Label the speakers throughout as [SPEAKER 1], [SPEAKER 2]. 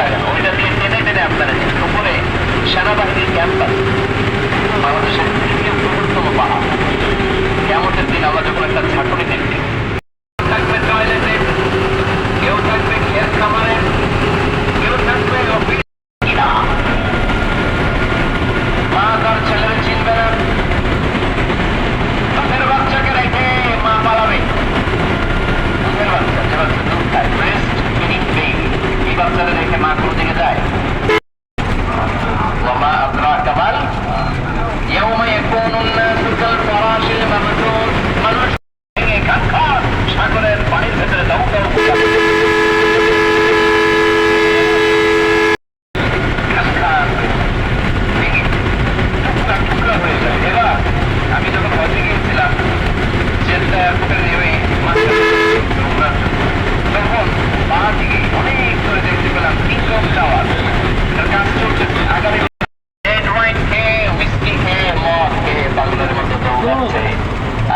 [SPEAKER 1] লাগানো ওইটা দিয়ে টেনে টেনে আপনারা দিন উপরে সেনাবাহিনীর ক্যাম্পাস। বাংলাদেশের তৃতীয় বৃহত্তম পাহাড়। কেমতের দিন আমরা যখন একটা ঝাঁকুনি দেখি থাকবে টয়লেটে, কেউ রেখে মা কোন দিকে যায়।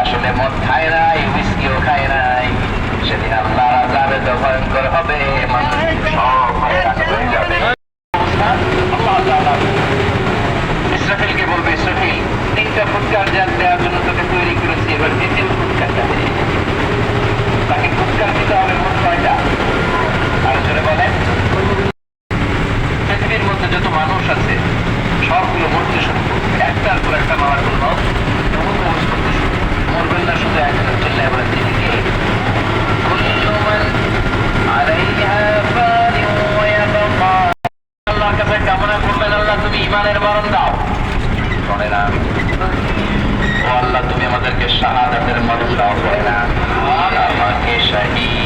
[SPEAKER 1] আসলে মদ খায় নাই হুইস্কিও খায় নাই। সেদিন আল্লাহর আজাবে তো ভয়ঙ্কর হবে আল্লাহ তোকে ফুটকার দিতে হবে মোট কয়টা? আলোচনা পৃথিবীর মধ্যে যত মানুষ আছে, সবগুলো মরতে শুরু একটার পর একটা মারার জন্য ইমানের মরণ দাও। করে না। ও আল্লাহ, তুমি আমাদেরকে শাহাদাতের মরণ দাও করে না। আমাকে শহীদ